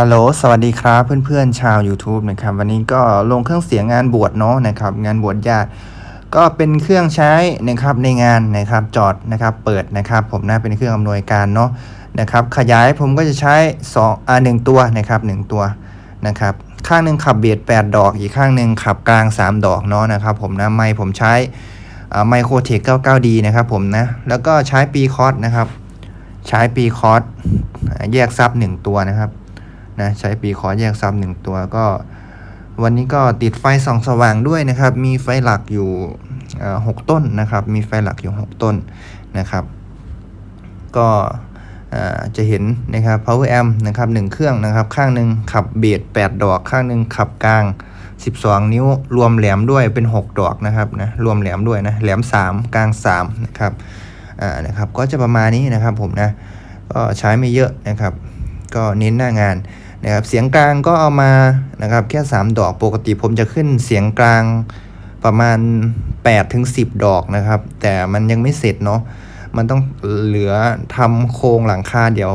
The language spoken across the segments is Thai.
ฮัลโหล สวัสดีครับเพื่อนๆชาว YouTube นะครับ วันนี้ก็ลงเครื่องเสียงงานบวชเนาะนะครับ งานบวชญาติก็เป็นเครื่องใช้นะครับในงานนะครับจอดนะครับเปิดนะครับ ผมนะเป็นเครื่องอำนวยการเนาะนะครับ ขยายผมก็จะใช้2อ่าหนึ่งตัวนะครับหนึ่งตัวนะครับ ข้างหนึ่งขับเบียด 8 ดอก อีกข้างหนึ่งขับกลาง 3 ดอกเนาะนะครับ ผมนะไมค์ผมใช้ไมโครเทค 99D นะครับผมนะ แล้วก็ใช้ปีคอร์สนะครับ ใช้ปีคอร์สแยกซับหนึ่งตัวนะครับ นะใช้ปีคอแยกซับหนึ่งตัวก็ วันนี้ก็ติดไฟส่องสว่างด้วยนะครับ มีไฟหลักอยู่หกต้นนะครับ มีไฟหลักอยู่ 6 ต้นนะครับ ก็จะเห็นนะครับ power amp นะครับหนึ่งเครื่องนะครับ ข้างหนึ่งขับเบส8ดอก ข้างหนึ่งขับกลาง 12 นิ้วรวมแหลมด้วยเป็น 6 ดอกนะครับนะรวมแหลมด้วยนะแหลม 3 กลาง3นะครับอ่านะครับก็จะประมาณนี้นะครับผมนะก็ใช้ไม่เยอะนะครับ ก็เน้นหน้างาน นะครับเสียงกลางก็เอามานะครับแค่ 3 ดอกปกติผมจะขึ้นเสียงกลางประมาณ8ถึง10 ดอกนะครับ แต่มันยังไม่เสร็จเนาะมันต้องเหลือทำโครงหลังคาเดี๋ยว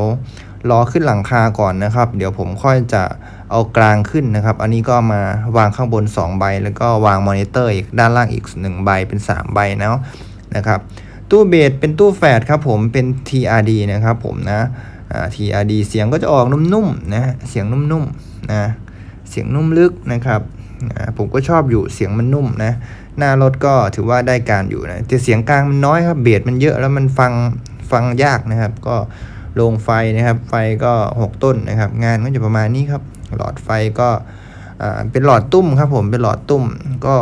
รอขึ้นหลังคาก่อนนะครับ เดี๋ยวผมค่อยจะเอากลางขึ้นนะครับ อันนี้ก็มาวางข้างบน 2 ใบ แล้วก็วางมอนิเตอร์อีกด้านล่างอีก 1 ใบเป็น 3 ใบเนาะนะครับ ตู้เบสเป็นตู้แฝดครับผมเป็น TRD นะครับผมนะ TRD เสียงก็จะออกนุ่มๆนะเสียงนุ่มๆนะเสียงนุ่มลึกนะครับผมก็ชอบอยู่เสียงมันนุ่มนะหน้ารถก็ถือว่าได้การอยู่นะแต่เสียงกลางมันน้อยครับเบสมันเยอะแล้วมันฟังฟังยากนะครับ ก็ลงไฟนะครับ ไฟก็ 6 ต้นนะครับ งานก็จะประมาณนี้ครับ หลอดไฟก็เป็นหลอดตุ้มครับผมเป็นหลอดตุ้มก็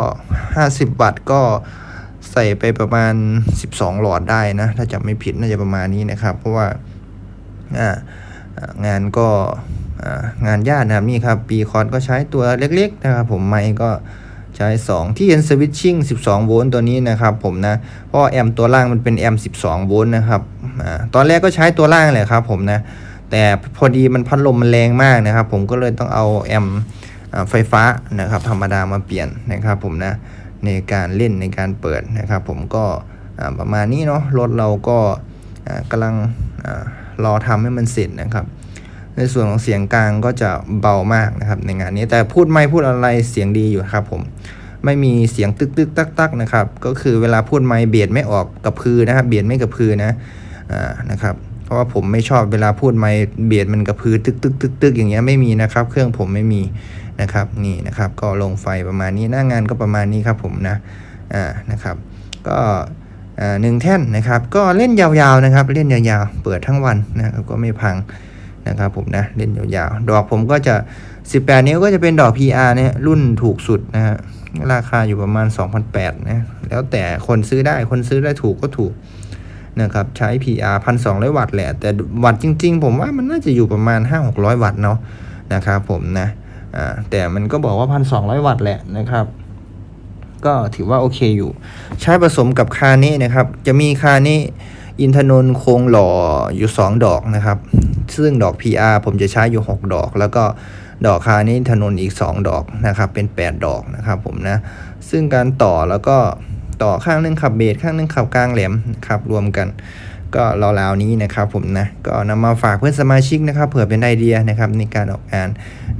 50 วัตต์ก็ใส่ไปประมาณ 12 หลอดได้นะ ถ้าจำไม่ผิดน่าจะประมาณนี้นะครับ เพราะว่า งานก็งานยากนะครับนี่ครับปีคอนก็ใช้ตัวเล็กๆนะครับผมไมค์ก็ใช้ 2 ที่เห็นสวิตชิ่ง12 โวลต์ตัวนี้นะครับผมนะเพราะแอมตัวล่างมันเป็นแอม12 โวลต์นะครับอตอนแรกก็ใช้ตัวล่างแหละครับผมนะแต่พอดีมันพัดลมมันแรงมากนะครับ ผมก็เลยต้องเอาแอมไฟฟ้านะครับธรรมดามาเปลี่ยนนะครับผมนะในการเล่นในการเปิดนะครับ ผมก็ประมาณนี้เนาะรถเราก็กำลัง รอทำให้มันเสร็จนะครับ ในส่วนของเสียงกลางก็จะเบามากนะครับ ในงานนี้แต่พูดไม่พูดอะไรเสียงดีอยู่ครับผมไม่มีเสียงตึกตึกตักตักนะครับก็คือเวลาพูดไม่เบียดไม่ออกกับพือนะครับเบียดไม่กับพือนะอ่านะครับเพราะว่าผมไม่ชอบเวลาพูดไม่เบียดมันกับพือตึกตึกตึกตึกอย่างเงี้ยไม่มีนะครับ เครื่องผมไม่มีนะครับนี่นะครับ ก็ลงไฟประมาณนี้หน้างานก็ประมาณนี้ครับผมนะอ่านะครับ ก็ หนึ่งแท่นนะครับ ก็เล่นยาวๆนะครับ เล่นยาวๆ เปิดทั้งวันนะครับก็ไม่พังนะครับผมนะเล่นยาวๆ ดอกผมก็จะ 18 นิ้วก็จะเป็นดอก PR เนี่ยรุ่นถูกสุดนะฮะราคาอยู่ประมาณ 2,800นะแล้วแต่คนซื้อได้คนซื้อได้ถูกก็ถูกนะครับใช้ PR 1,200 วัตต์แหละ แต่วัตต์จริง ๆ ผมว่ามันน่าจะอยู่ประมาณ 5-600 วัตต์เนาะนะครับผมนะแต่มันก็บอกว่า 1,200 วัตต์แหละนะครับ ก็ถือว่าโอเคอยู่ ใช้ผสมกับคาเน่นะครับ จะมีคาเน่อินทนนท์โครงหล่ออยู่ 2 ดอกนะครับ ซึ่งดอก PR ผมจะใช้อยู่ 6 ดอก แล้วก็ดอกคาเน่อินทนนท์อีก 2 ดอกนะครับ เป็น 8 ดอกนะครับผมนะ ซึ่งการต่อแล้วก็ต่อข้างหนึงขับเบสข้างหนึงขับกลางแหลมนะครับรวมกัน ก็ราวๆนี้นะครับผมนะก็นำมาฝากเพื่อนสมาชิกนะครับเผื่อเป็นไอเดียนะครับในการออกงาน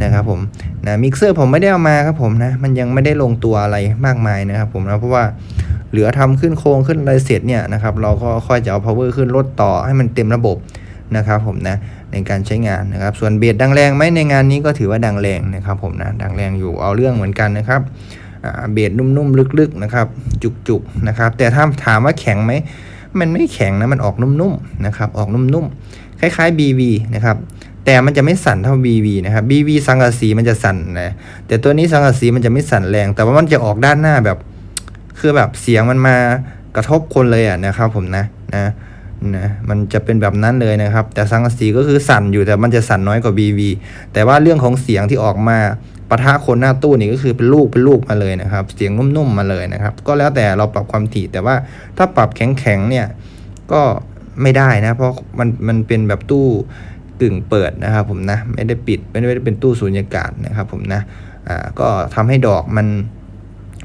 นะครับผมนะมิกเซอร์ผมไม่ได้เอามาครับผมนะมันยังไม่ได้ลงตัวอะไรมากมายนะครับผมนะเพราะว่าเหลือทำขึ้นโครงขึ้นอะไรเสร็จเนี่ยนะครับเราก็ค่อยจะเอา power ขึ้นลดต่อให้มันเต็มระบบนะครับผมนะในการใช้งานนะครับ ส่วนเบสดังแรงไหมในงานนี้ก็ถือว่าดังแรงนะครับผมนะดังแรงอยู่เอาเรื่องเหมือนกันนะครับอ่าเบสนุ่มๆลึกๆนะครับ จุกๆนะครับ แต่ถ้าถามว่าแข็งไหม มันไม่แข็งนะมันออกนุ่มๆนะครับออกนุ่มๆคล้ายๆ BV นะครับแต่มันจะไม่สั่นเท่า BV นะครับ BV สังกะสีมันจะสั่นนะแต่ตัวนี้สังกะสีมันจะไม่สั่นแรง แต่ว่ามันจะออกด้านหน้าแบบ คือแบบเสียงมันมากระทบคนเลยอะนะครับผมนะนะนะมันจะเป็นแบบนั้นเลยนะครับ แต่สังกะสีก็คือสั่นอยู่แต่มันจะสั่นน้อยกว่า BV แต่ว่าเรื่องของเสียงที่ออกมา ปะทะคนหน้าตู้นี่ก็คือเป็นลูกเป็นลูกมาเลยนะครับ เสียงนุ่มๆมาเลยนะครับ ก็แล้วแต่เราปรับความถี่แต่ว่าถ้าปรับแข็งๆเนี่ยก็ไม่ได้นะเพราะมันมันเป็นแบบตู้กึ่งเปิดนะครับผมนะไม่ได้ปิดไม่ได้เป็นตู้สูญญากาศนะครับผมนะอ่าก็ทำให้ดอกมัน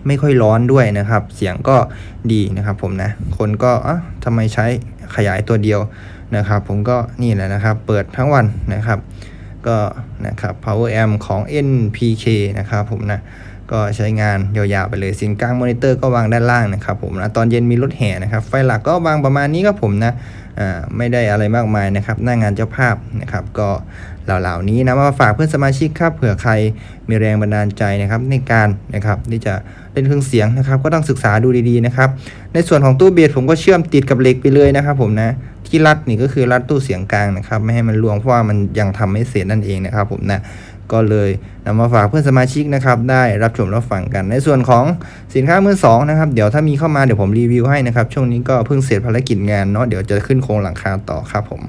ไม่ค่อยร้อนด้วยนะครับ เสียงก็ดีนะครับผมนะ คนก็อะทำไมใช้ขยายตัวเดียวนะครับ ผมก็นี่แหละนะครับ เปิดทั้งวันนะครับ ก็นะครับ power amp ของ NPK นะครับผมนะก็ใช้งานยาวๆไปเลยสินกลางมอนิเตอร์ก็วางด้านล่างนะครับผมนะตอนเย็นมีรถแห่นะครับ ไฟหลักก็วางประมาณนี้ครับผมนะไม่ได้อะไรมากมายนะครับ หน้างานเจ้าภาพนะครับ ก็เหล่าๆนี้นะมาฝากเพื่อนสมาชิกครับเผื่อใครมีแรงบันดาลใจนะครับ ในการนะครับที่จะเล่นเครื่องเสียงนะครับ ก็ต้องศึกษาดูดีๆนะครับ ในส่วนของตู้เบสผมก็เชื่อมติดกับเหล็กไปเลยนะครับผมนะ ที่รัดนี่ก็คือรัดตู้เสียงกลางนะครับ ไม่ให้มันล่วงเพราะว่ามันยังทำไม่เสร็จนั่นเองนะครับ ผมนะก็เลยนำมาฝากเพื่อนสมาชิกนะครับ ได้รับชมรับฟังกันในส่วนของสินค้ามือสองนะครับเดี๋ยวถ้ามีเข้ามาเดี๋ยวผมรีวิวให้นะครับ ช่วงนี้ก็เพิ่งเสร็จภารกิจงานเนาะเดี๋ยวจะขึ้นโครงหลังคาต่อครับผม